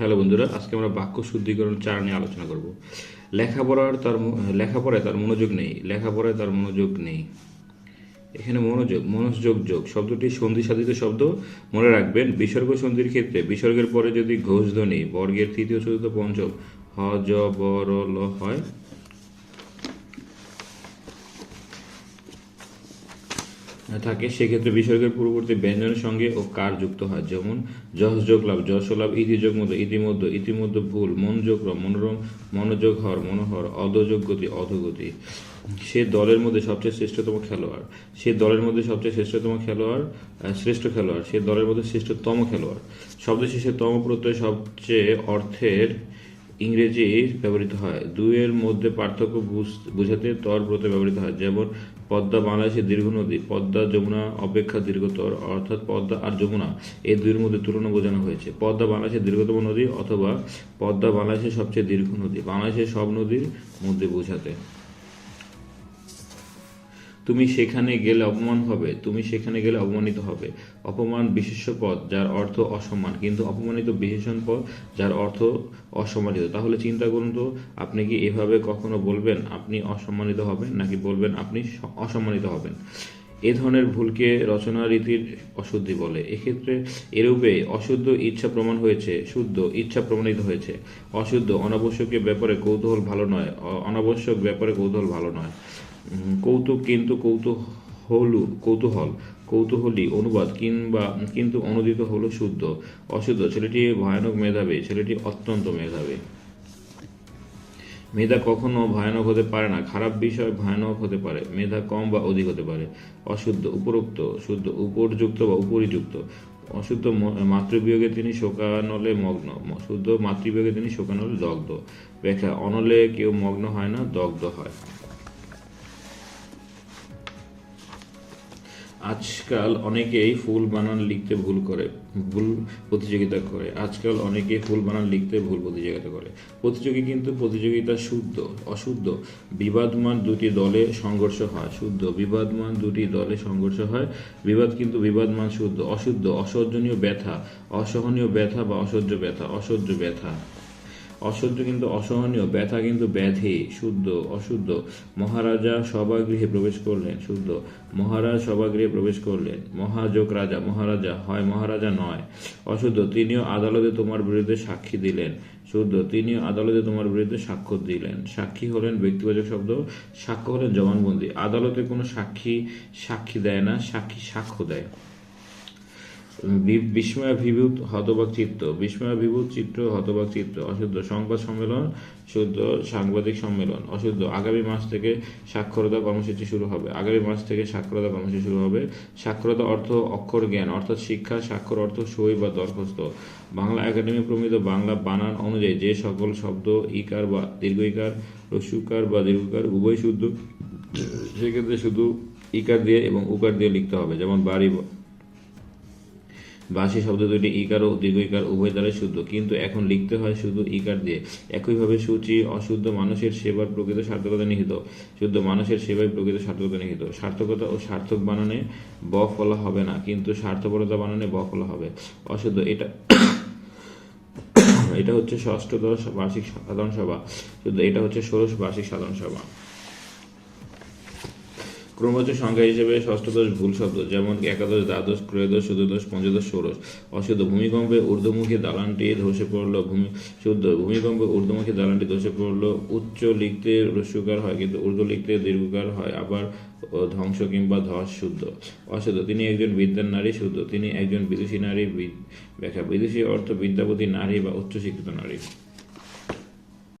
Hello বন্ধুরা, আজকে আমরা বাক্য শুদ্ধিকরণ চার নিয়ে আলোচনা করব। লেখাপড়ার তার লেখাপড়ায় তার মনোযোগ নেই, লেখাপড়ায় তার মনোযোগ নেই। এখানে মনোযোগ মনোযোগ যোগ, শব্দটি সন্ধি সাধিত শব্দ, মনে রাখবেন, বিসর্গ সন্ধির ক্ষেত্রে, বিসর্গের পরে যদি ঘোষ ধ্বনি, বর্গের তৃতীয়, চতুর্থ, পঞ্চম, হ, জ, ব, র, ল হয় থাকে, সেক্ষেত্রে বিসর্গের পূর্ববর্তী ব্যঞ্জনের সঙ্গে ও কার যুক্ত হয়? যেমন, যশ যোগ লাভ, যশ লাভ ইতিযোগ মধ্যে ইতিমধ্যে ইতিমধ্যে ভুল মনোযোগ রম মনোরম, মনোযোগ হর, মনোহর অধযোগ গতি, অধগতি। সে দলের মধ্যে সবচেয়ে শ্রেষ্ঠতম খেলোয়াড়। সে দলের মধ্যে সবচেয়ে শ্রেষ্ঠতম খেলোয়াড় শ্রেষ্ঠ খেলোয়াড়। সে দলের মধ্যে শ্রেষ্ঠতম খেলোয়াড়। শব্দ শেষে তম প্রত্যয় সবচেয়ে অর্থের ইংরেজি ব্যবহৃত হয়। দুইয়ের মধ্যে পার্থক্য বুঝ- বোঝাতে তর ব্রত ব্যবহৃত হয়, যেমন পদ্মা বাংলাদেশের দীর্ঘ নদী, পদ্মা যমুনা অপেক্ষা দীর্ঘতর অর্থাৎ পদ্মা আর যমুনা এই দুইয়ের মধ্যে তুলনা বোঝানো হয়েছে। পদ্মা বাংলাদেশের দীর্ঘতম নদী অথবা পদ্মা বাংলাদেশের সবচেয়ে দীর্ঘ নদী। বাংলাদেশের সব নদীর মধ্যে বোঝাতে। তুমি সেখানে গেলে অপমান হবে, তুমি সেখানে গেলে অপমানিত হবে। অপমান বিশেষ্য পদ যার অর্থ অসম্মান। কিন্তু অপমানিত বিশেষণ পদ যার অর্থ অসম্মানিত। তাহলে চিন্তা করুন তো, আপনি কি এভাবে কখনো বলবেন আপনি অসম্মানিত হবেন, নাকি বলবেন আপনি অসম্মানিত হবেন? এ ধরনের ভুলকে রচনা রীতির অশুদ্ধি বলে। এক্ষেত্রে এরূপে অশুদ্ধ ইচ্ছা প্রমাণ হয়েছে, শুদ্ধ ইচ্ছা প্রমাণিত হয়েছে। অশুদ্ধ অনাবশ্যকের ব্যাপারে কৌতূহল ভালো নয় অনাবশ্যক ব্যাপারে কৌতূহল ভালো নয়। কৌতুক কিন্তু কৌতূহলু কৌতূহল, কৌতূহলী অনুবাদ কিংবা কিন্তু অনুদিত হলো শুদ্ধ, অশুদ্ধ। ছেলেটি ভয়ানক মেধাবী, ছেলেটি অত্যন্ত মেধাবী। মেধা কখনো ভয়ানক হতে পারে না, খারাপ বিষয় ভয়ানক হতে পারে, মেধা কম বা অধিক হতে পারে। অশুদ্ধ, উপরোক্ত, শুদ্ধ, উপরযুক্ত বা উপরিযুক্ত। অশুদ্ধ মাতৃবিয়োগে তিনি শোকানলে মগ্ন শুদ্ধ মাতৃবিয়োগে তিনি শোকানলে দগ্ধ। ব্যাখ্যা, অনলে কেউ মগ্ন হয় না, দগ্ধ হয়। আজকাল অনেকেই ফুল বানান লিখতে ভুল করে, ভুল প্রতিযোগিতা করে। আজকাল অনেকেই ফুল বানান লিখতে ভুল প্রতিযোগিতা করে। প্রতিযোগী কিন্তু প্রতিযোগিতা শুদ্ধ, অশুদ্ধ। বিবাদমান দুটি দলে সংঘর্ষ হয়, শুদ্ধ। বিবাদমান দুটি দলে সংঘর্ষ হয়। বিবাদ কিন্তু বিবাদমান, শুদ্ধ। অশুদ্ধ অসহ্যনীয় ব্যথা। অসহনীয় ব্যথা বা অসহ্য ব্যথা অসহ্য ব্যথা। অসহ্য কিন্তু অসহনীয়, ব্যথা কিন্তু ব্যাধি, শুদ্ধ, অশুদ্ধ। মহারাজা সভাগৃহে প্রবেশ করলেন, শুদ্ধ। মহারাজ সভাগৃহে প্রবেশ করলেন। মহাযোগ রাজা, মহারাজা, হয় মহারাজা নয়। অশুদ্ধ, তিনিও আদালতে তোমার বিরুদ্ধে সাক্ষী দিলেন। শুদ্ধ, তিনিও আদালতে তোমার বিরুদ্ধে সাক্ষ্য দিলেন। সাক্ষী হলেন ব্যক্তিবাচক শব্দ, সাক্ষ্য হলেন জবানবন্দি। আদালতে কোনো সাক্ষী সাক্ষী দেয় না, সাক্ষী সাক্ষ্য দেয়। বিস্ময়াভিভূত হতবাক চিত্ত বিস্ময়াভিভূত চিত্র, হতবাক চিত্র। অশুদ্ধ সংবাদ সম্মেলন, শুদ্ধ সাংবাদিক সম্মেলন। অশুদ্ধ। আগামী মাস থেকে সাক্ষরতা কর্মসূচি শুরু হবে। আগামী মাস থেকে সাক্ষরতা কর্মসূচি শুরু হবে। সাক্ষরতা অর্থ অক্ষর জ্ঞান, অর্থাৎ শিক্ষা, স্বাক্ষর অর্থ সই বা দরখাস্ত। বাংলা একাডেমি প্রমিত বাংলা বানান অনুযায়ী যে সকল শব্দ, ইকার বা দীর্ঘ ইকার রস্যুকার বা দীর্ঘকার উভয় শুদ্ধ। সেক্ষেত্রে শুধু ইকার দিয়ে এবং উকার দিয়ে লিখতে হবে। যেমন বাড়ি বাসি শব্দ দুটি ইকার ও দীর্ঘ ইকার, উভয় দ্বারাই শুদ্ধ। কিন্তু এখন লিখতে হয় শুধু ইকার দিয়ে। একইভাবে সূচি অশুদ্ধ মানুষের সেবার প্রকৃত সার্থকতা নিহিত। শুদ্ধ মানুষের সেবায় প্রকৃত সার্থকতা নিহিত। সার্থকতা ও সার্থক বানানে ব ফলা হবে না, কিন্তু স্বার্থপরতা বানানে ব ফলা হবে। অশুদ্ধ, এটা এটা হচ্ছে ষষ্ঠদশ বার্ষিক সাধারণ সভা। শুদ্ধ, এটা হচ্ছে ষোড়শ বার্ষিক সাধারণ সভা। ক্রমবাচক সংখ্যা হিসেবে ষষ্ঠদশ ভুল শব্দ, যেমন একাদশ, দ্বাদশ, ত্রয়োদশ, চতুর্দশ, পঞ্চদশ, ষোড়শ। অশুদ্ধ ভূমিকম্পে ঊর্ধ্বমুখী দালানটি ধসে পড়ল, ভূমি, শুদ্ধ ভূমিকম্পে ঊর্ধ্বমুখী দালানটি ধসে পড়ল, উচ্চ লিখতে রস্যকার হয় কিন্তু ঊর্ধ্ব লিখতে দীর্ঘকার হয়, আবার ধ্বংস কিংবা ধস শুদ্ধ। অশুদ্ধ, তিনি একজন বিদ্যার নারী, শুদ্ধ, তিনি একজন বিদুষী নারী ব্যাখ্যা, বিদুষী অর্থ বিদ্যাপতি নারী বা উচ্চশিক্ষিত নারী।